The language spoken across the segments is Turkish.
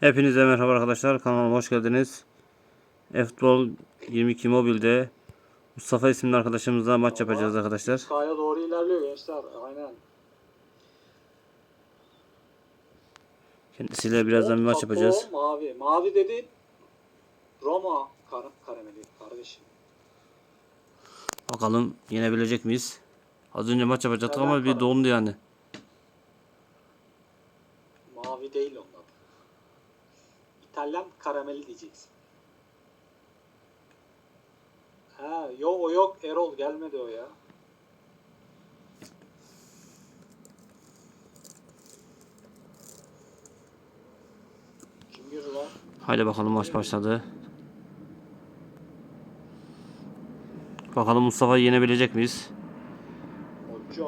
Hepinize merhaba arkadaşlar. Kanalıma hoş geldiniz. Futbol 22 mobilde Mustafa isimli arkadaşımızla maç yapacağız arkadaşlar. Kaya doğru ilerliyor gençler. Aynen. Kendisiyle birazdan bir maç yapacağız. Mavi. Mavi dedi. Roma kar karameli kardeşim. Bakalım yenebilecek miyiz? Az önce maç yapacaktık Evet, ama bir dondu yani. Mavi değil adı. İtalyan karameli diyeceksin. Ha, yok o yok Erol gelmedi o ya. Kim girdi lan? Haydi bakalım maç başladı. Bakalım Mustafa'yı yenebilecek miyiz? Hoca.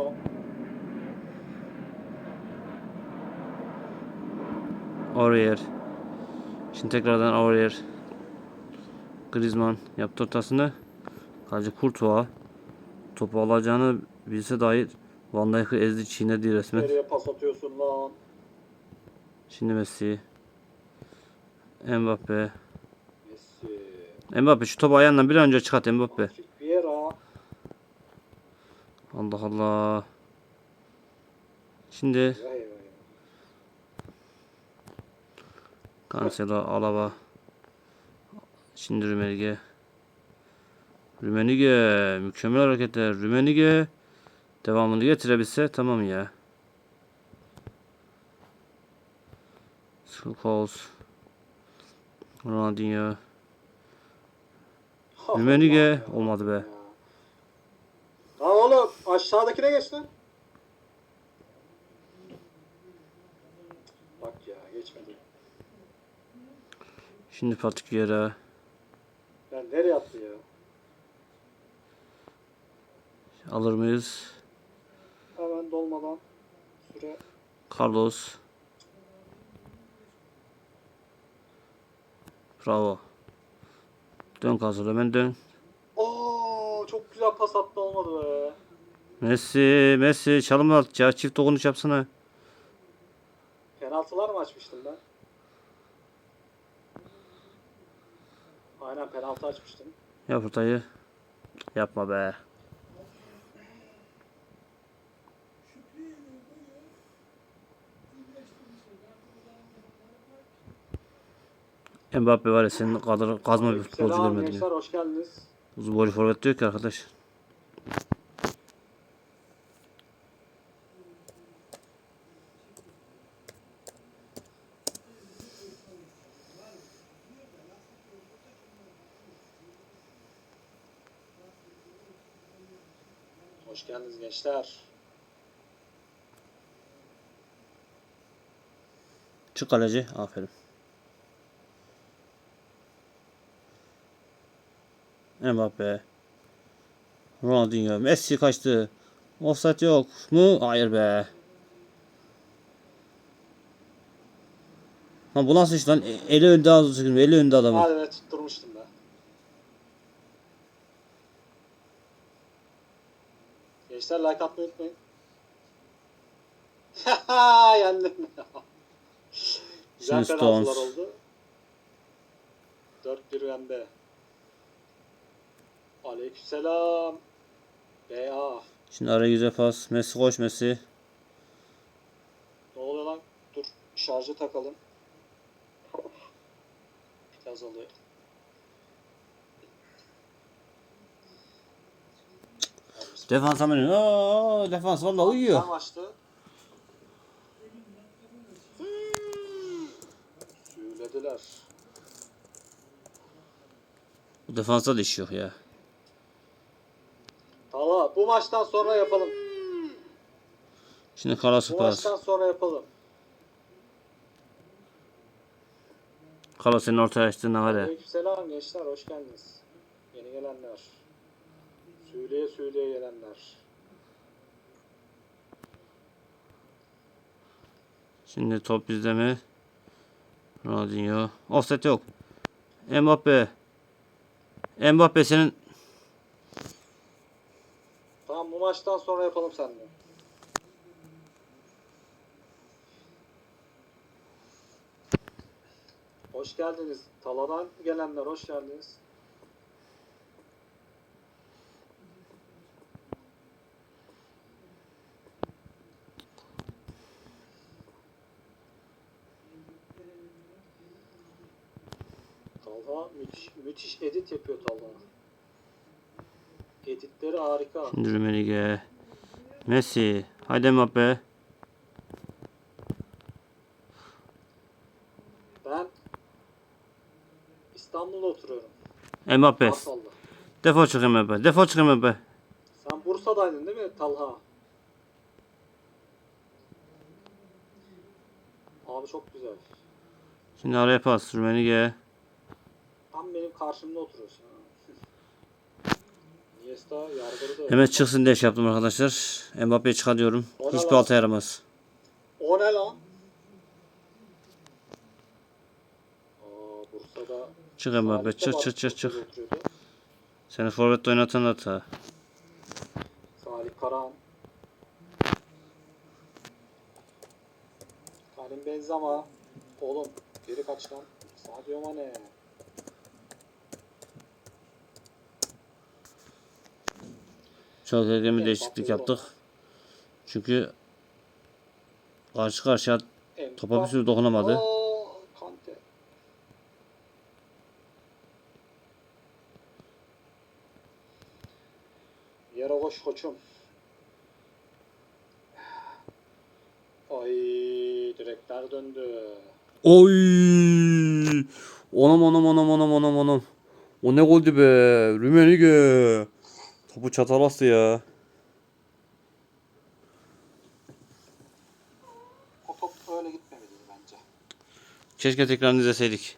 Aurier. Şimdi tekrardan Aurier. Griezmann yaptı ortasını. Kaleci Courtois. Topu alacağını bilse dahi Van Dijk'ı ezdi çiğnedi resmen. Nereye pas atıyorsun lan? Şimdi Messi. Mbappe. Messi. Mbappe şu topu ayağından bir an önce çıkart Mbappe. Allah Allah. Şimdi Vay vay vay. Cancelo, Alaba. Şimdi Rümenige. Rümenige. Mükemmel hareketler. Rümenige. Devamını getirebilse tamam ya. Scholes. Ronaldinho. Rümenige. Olmadı be. Lan oğlum aşağıdakine geç lan. Bak ya geçmedi. Şimdi Patrick Vieira. Ben nereye attı ya? Alır mıyız? Hemen dolmadan süre. Carlos. Bravo. Dön Cancelo hemen dön. Oo çok güzel pas attı olmadı be. Messi, Messi çalım at ya çift dokunuş yapsana. Penaltılar mı açmıştım ben? Aynen penaltı açmıştım. Yap ortayı. Yapma be. Mbappe var ya senin kadar kazma bir futbolcu görmedim gençler hoş geldiniz. Uzun boylu forvet diyor ki arkadaş. Gençler. Çık kaleci. Aferin. Mbappe. Ronaldinho. Messi kaçtı. Offside yok mu? Hayır be. Ha bu nasıl iş lan? E- Eli önde az Eli önde adamın. Hadi be tutturmuştum Gençler like atmayı unutmayın. Yendim. Güzel Şimdi penaltılar Stones. oldu. 4-1 bende. Aleykümselam. BA. Şimdi araya güzel pas. Messi koş Messi. Ne oluyor lan? Dur şarjı takalım. Biraz oluyor. Defans hemen. Aa, defans vallahi uyuyor. Tam açtı. Söylediler. Bu defansta da iş yok ya. Tamam bu maçtan sonra yapalım. Şimdi Carlos Bu maçtan sonra yapalım. Carlos senin ortaya açtığında var ya. Aleykümselam gençler hoş geldiniz. Yeni gelenler. Söyleye söyleye gelenler. Şimdi top bizde mi? Ronaldinho. Offset yok. Mbappe. Mbappe senin Tamam bu maçtan sonra yapalım seninle. Hoş geldiniz. Tala'dan gelenler hoş geldiniz. Talha müthiş, müthiş edit yapıyor Talha. Editleri harika. Şimdi Rümenige. Messi. Haydi Mbappe. Ben İstanbul'da oturuyorum. Mbappe. Kartal'da. Defol çık Mbappe. Defol çık Mbappe. Sen Bursa'daydın değil mi Talha? Abi çok güzel. Şimdi araya pas. Rümenige. Tam benim karşımda oturuyorsun. yargılı da. Hemen çıksın diye şey yaptım arkadaşlar. O ne Hiçbir alta yaramaz. O ne lan? Aa, Bursa'da Çık Mbappe. Çık çık çık çık. Seni forvette oynatan hata. Salih Karahan. Karim Benzema. Oğlum geri kaç lan. Sadio Mane. Çok erken bir değişiklik yaptık. Çünkü karşı karşıya topa bir sürü dokunamadı. Yere koş koçum. Ay direkler döndü. Oy! Onam onam onam onam onam onam. O ne goldü be? Rümenige. Topu çatalastı ya. O top öyle gitmemeliydi bence. Keşke tekrarını izleseydik.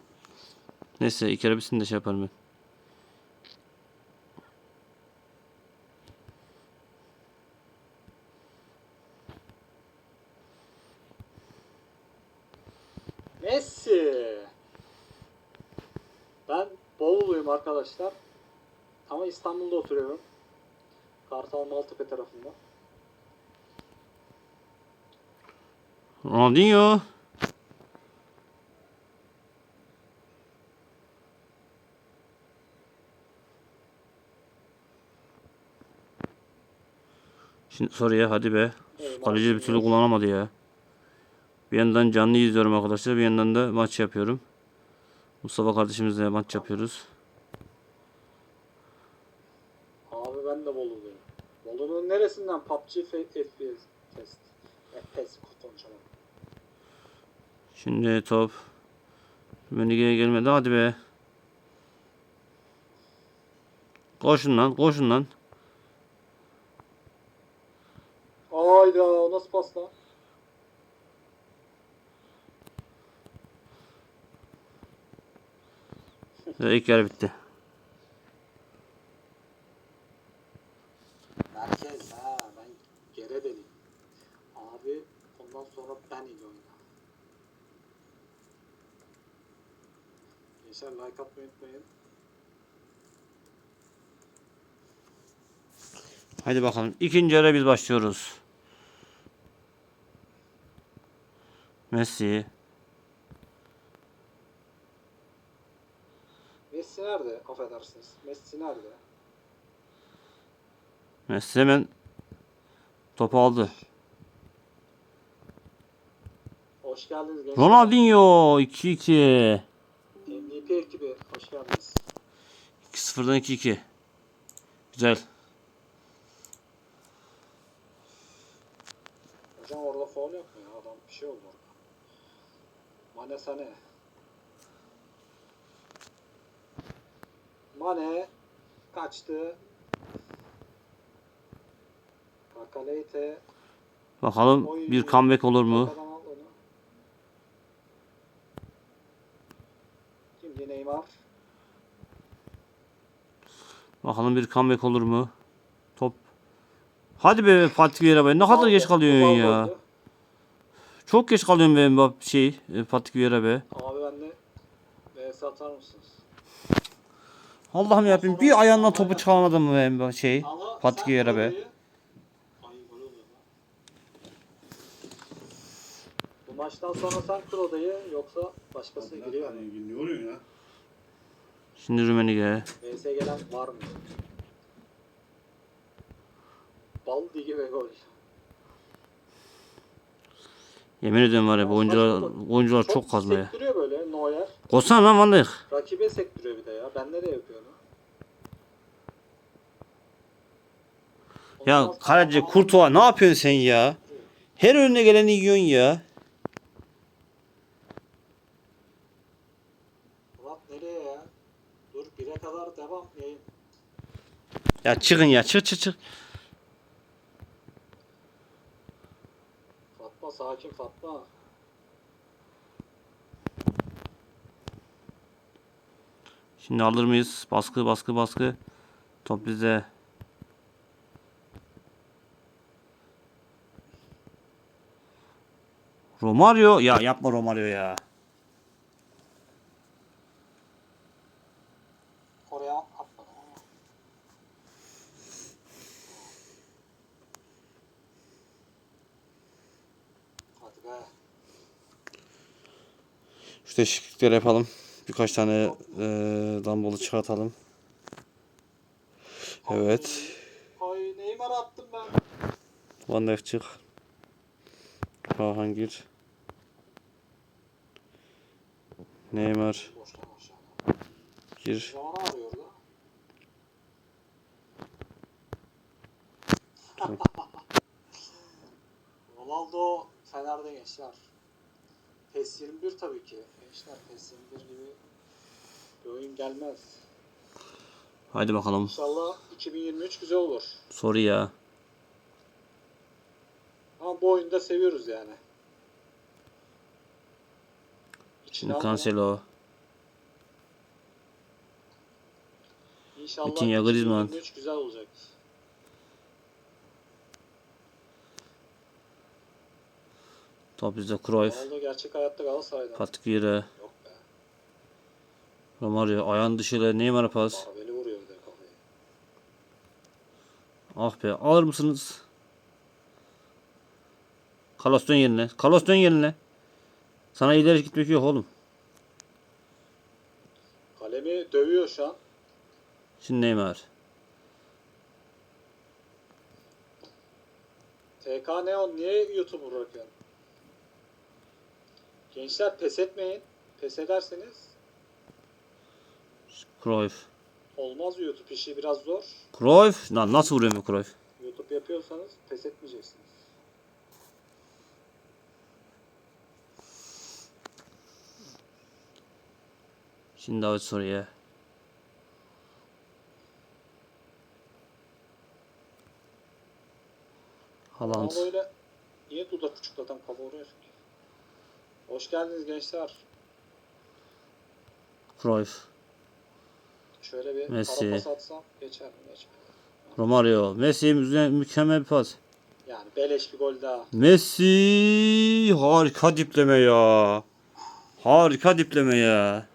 Neyse iki kere bitsin de şey yaparım ben. Messi. Ben Bolu'luyum arkadaşlar. Ama İstanbul'da oturuyorum. Kartal Maltepe tarafında. Ronaldinho. Şimdi soruya hadi be. Kaleci bir türlü kullanamadı ya. Bir yandan canlı izliyorum arkadaşlar. Bir yandan da maç yapıyorum. Mustafa kardeşimizle maç yapıyoruz. Abi ben de Bolu'luyum. Bolu'nun neresinden? PUBG FPS test. FPS konuşamam. Şimdi top. Menige gelmedi. Hadi be. Koşun lan. Koşun lan. Hayda nasıl pas lan? İlk yarı bitti. Merkez ha ben gere deliyim. Abi ondan sonra ben ile oyna. Gençler like atmayı unutmayın. Hadi bakalım. İkinci yarı biz başlıyoruz. Messi. Messi nerede? Affedersiniz. Messi nerede? Messi hemen topu aldı. Hoş geldiniz gençler. Ronaldinho 2-2. MVP ekibi hoş geldiniz. 2-0'dan 2-2. Güzel. Hocam orada faul yapmıyor. Adam bir şey oldu orada. Mane Sane. Mane kaçtı. Kakaleyte. Bakalım bir comeback olur mu? Arkadan Neymar. Bakalım bir comeback olur mu? Top. Hadi be Fatih Vieira be. Ne kadar geç kalıyorsun ya. oldu. Çok geç kalıyorsun be Mbappe şey. e, Fatih Vieira be. Abi ben de VS atar mısınız? Allah'ım yapayım. Bir ayağından topu çıkaramadım mı be şey. Fatih Vieira be. orayı- Ay gol oluyor lan. Bu maçtan sonra sen kur odayı yoksa başkası giriyor mu? hani ne oluyor ya? Şimdi Rumenige. VS gelen var mı? Bal digi ve gol. Yemin ediyorum var ya bu oyuncular, bu oyuncular çok kazma ya. sektiriyor böyle Neuer. Koşsana lan Van Dijk. Rakibe sektiriyor bir de ya. Ben nereye yapıyorum? Ya kaleci Kurtuğa ne yapıyorsun sen ya? Her önüne geleni yiyorsun ya. Murat nereye ya? Dur 1'e kadar devam yayın. Ya çıkın ya çık çık çık. Fatma sakin Fatma. Şimdi alır mıyız? Baskı baskı baskı. Top bize. Romario ya yapma Romario ya. Oraya atmadım ama. Hadi be. Şu değişiklikleri yapalım. Birkaç tane e, dumbbell'ı çıkartalım. Evet. Ay Neymar attım ben. Van Dijk çık. Kahan gir. Neymar gir. Ronaldo Fener'de gençler. PES 21 tabii ki. Gençler PES 21 gibi bir oyun gelmez. Haydi bakalım. İnşallah 2023 güzel olur. Soru ya. Ama bu oyunu da seviyoruz yani. Şimdi Cancelo. İnşallah Vitinha, Griezmann. 2023 güzel olacak. Top bizde Cruyff. Ronaldo gerçek hayatta Galatasaray'da. Patrick Vieira. Romario ayağın dışıyla Neymar'a pas. Darbeli vuruyor bir de kafayı. Ah be alır mısınız? Carlos dön yerine. Carlos dön yerine. Sana ileri gitmek yok oğlum. Kalemi dövüyor şu an. Şimdi Neymar. TK Neon niye YouTube bırakıyorsun? Gençler pes etmeyin. Pes ederseniz Cruyff. olmaz YouTube işi biraz zor. Cruyff. Lan nasıl vuruyor bu Cruyff? YouTube yapıyorsanız pes etmeyeceksiniz. Şimdi David soruya. Haaland. Ama böyle niye dudak uçuklatan kafa vuruyorsun ki? Hoş geldiniz gençler. Cruyff. Şöyle bir Messi. ara pas atsam geçer mi geçer. Romario. Messi mü- mükemmel bir pas. Yani beleş bir gol daha. Messi harika dipleme ya. Harika dipleme ya.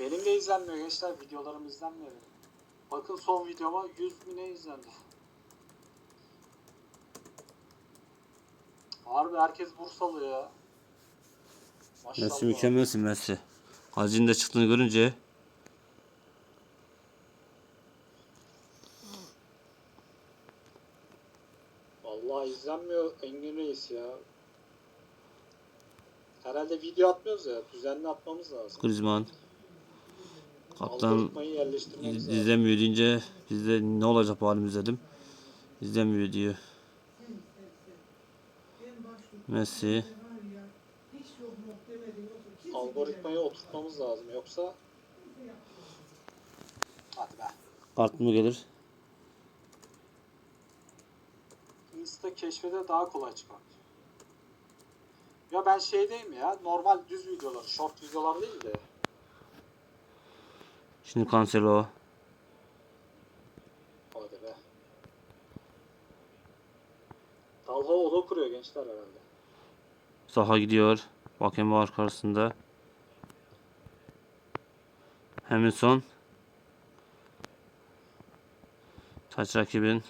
Benim de izlenmiyor gençler. Videolarım izlenmiyor. Bakın son videoma 100 bin ne izlendi. Harbi herkes Bursalı ya. Maşallah. Messi mükemmelsin Messi. Hacı'nın de çıktığını görünce Vallahi izlenmiyor Engin Reis ya. Herhalde video atmıyoruz ya. Düzenli atmamız lazım. Griezmann kaptan iz- izlemiyor deyince biz de ne olacak bu halimiz dedim. İzlemiyor diyor. Messi Algoritmayı oturtmamız lazım. Yoksa Hadi be. kart mı gelir? Insta keşfede daha kolay çıkar. Ya ben şeydeyim ya. Normal düz videolar, short videolar değil de. Şimdi Cancelo. Hadi be. Talha oda kuruyor gençler herhalde. Zaha gidiyor. Bakayım var karşısında. Hamilton. Taç rakibin.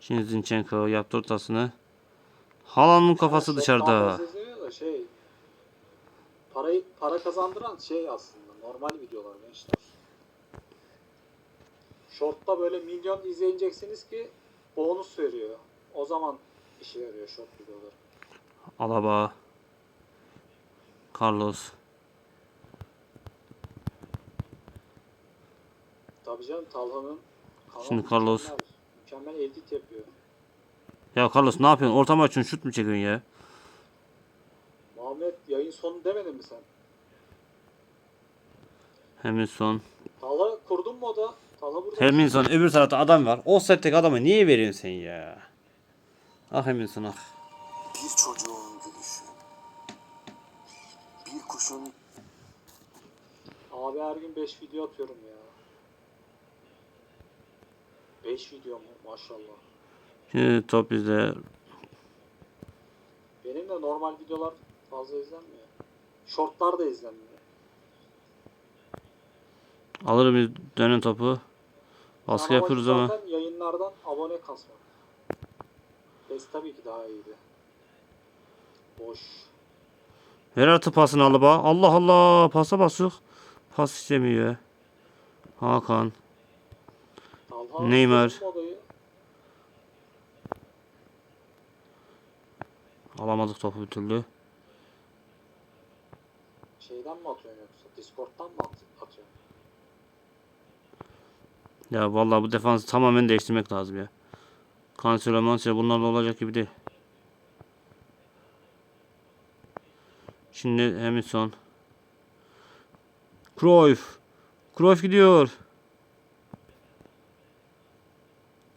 Şimdi Zinchenko yaptı ortasını. Haaland'ın kafası dışarıda. şey parayı para kazandıran şey aslında normal videolar gençler. Short'ta böyle milyon izleyeceksiniz ki bonus veriyor. O zaman işe yarıyor short videoları. Alaba. Carlos. Tabii canım Talha'nın Şimdi Carlos. Mükemmel, mükemmel edit yapıyor. Ya Carlos ne yapıyorsun? Orta maç için şut mu çekiyorsun ya? Muhammed yayın sonu demedin mi sen? Heminson. Talha kurdun mu o da? Talha burada. Heminson öbür tarafta adam var. O setteki adamı niye veriyorsun sen ya? Ah Heminson ah. Bir çocuğun gülüşü. Bir kuşun Abi her gün 5 video atıyorum ya. 5 video mu? Maşallah. Şimdi top bizde. Benim de normal videolar fazla izlenmiyor. Shortlar da izlenmiyor. Alır biz dönen topu. Baskı Yani yapıyoruz ama. zaten yayınlardan abone kasmak. PES tabii ki daha iyiydi. Boş. Ver artık pasını Alaba. Allah Allah. Pasa basık. Pas istemiyor. Hakan. Talha Neymar. Alamadık topu bir türlü. Şeyden mi atıyorsun yoksa? Discord'dan mı at- atıyorsun? Ya vallahi bu defansı tamamen değiştirmek lazım ya. Cancelo, Mancelo bunlarla olacak gibi değil. Şimdi Hamilton. Cruyff. Cruyff gidiyor.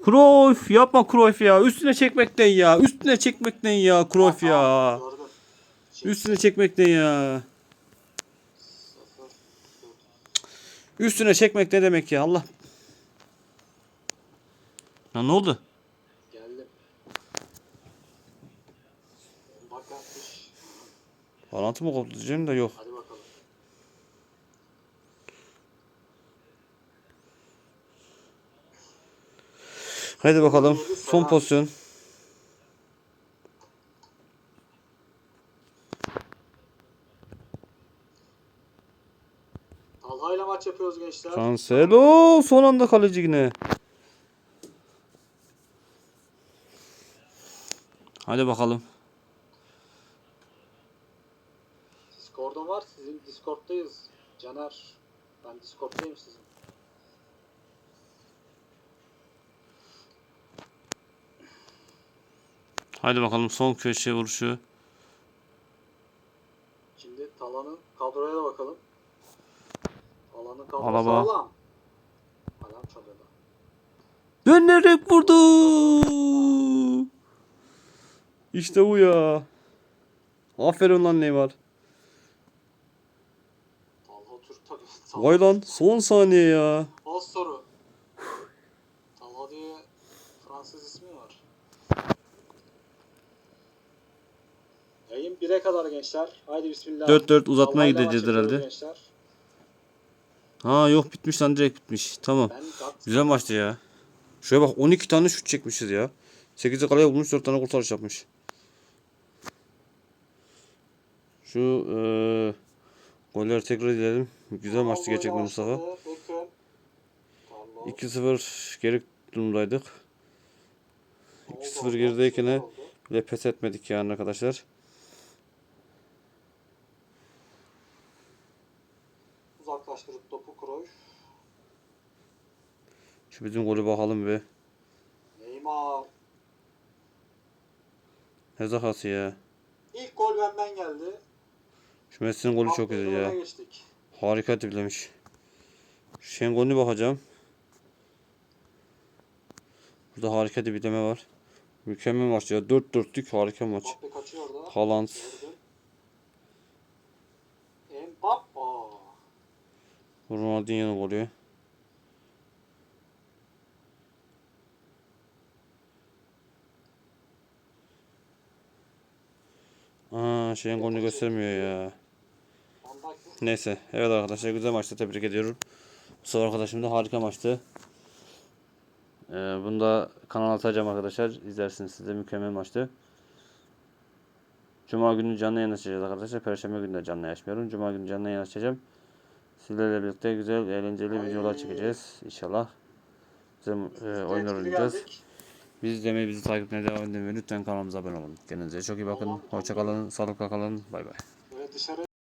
Cruyff yapma Cruyff ya. Üstüne çekmekten ya. Üstüne çekmekten ya Cruyff ya. Üstüne çekmekten ya. Üstüne çekmek ne demek ya Allah. Ya ne oldu? Geldim. Bak yapmış. Bağlantı mı koptu diyeceğim de yok. Haydi bakalım. Son pozisyon. Talha ile maç yapıyoruz gençler. Cancelo son anda kaleci yine. Hadi bakalım. Discord'um var. Sizin Discord'dayız. Caner. Ben Discord'dayım sizin. Hadi bakalım son köşe vuruşu. Şimdi Talha'nın kadroya da bakalım. Talha'nın kadrosu Alaba. sağlam. Alarm çalıyor da. Dönerek vurdu. İşte bu ya. Aferin lan Neymar. Talha Talha. Vay lan son saniye ya. Az soru. Talha diye Fransız ismi var. Yayın 1'e kadar gençler. Haydi bismillah. 4-4 uzatmaya maç gideceğiz yapıyoruz herhalde. Gençler. Ha yok bitmiş lan direkt bitmiş. Tamam. Ben Güzel maçtı ya. Şuraya bak 12 tane şut çekmişiz ya. 8'i kaleye bulmuş 4 tane kurtarış yapmış. Şu eee golleri tekrar edelim. Güzel maçtı gerçekten Mustafa. başladı. Beckham. Talha. 2-0 geri durumdaydık. Oldu, 2-0 oldu, gerideyken bile pes etmedik yani arkadaşlar. Uzaklaştırıp topu Cruyff. Şu bizim golü bakalım bir. Neymar. Ne zakası ya. İlk gol benden geldi. Şu Messi'nin golü çok güzel ya. Geçtik. Harika diplemiş. Şu şeyin golüne bakacağım. Burada harika dipleme var. Mükemmel maç ya. 4 dörtlük harika maç. Haaland. Ronaldinho'nun golü. Aa şeyin golünü göstermiyor ya. Neyse. Evet arkadaşlar güzel maçtı. Tebrik ediyorum. Mustafa arkadaşım da harika maçtı. Ee, bunu da kanala atacağım arkadaşlar. İzlersiniz siz de mükemmel maçtı. Cuma günü canlı yayın açacağız arkadaşlar. Perşembe günü de canlı yayın açmıyorum. Cuma günü canlı yayın açacağım. Sizlerle birlikte güzel, eğlenceli videolar çekeceğiz. İnşallah. Güzel e, oyunlar oynayacağız. Bizi izlemeye, bizi takip etmeye devam edin ve lütfen kanalımıza abone olun. Kendinize çok iyi bakın. Hoşça kalın. Sağlıkla kalın. Bay bay.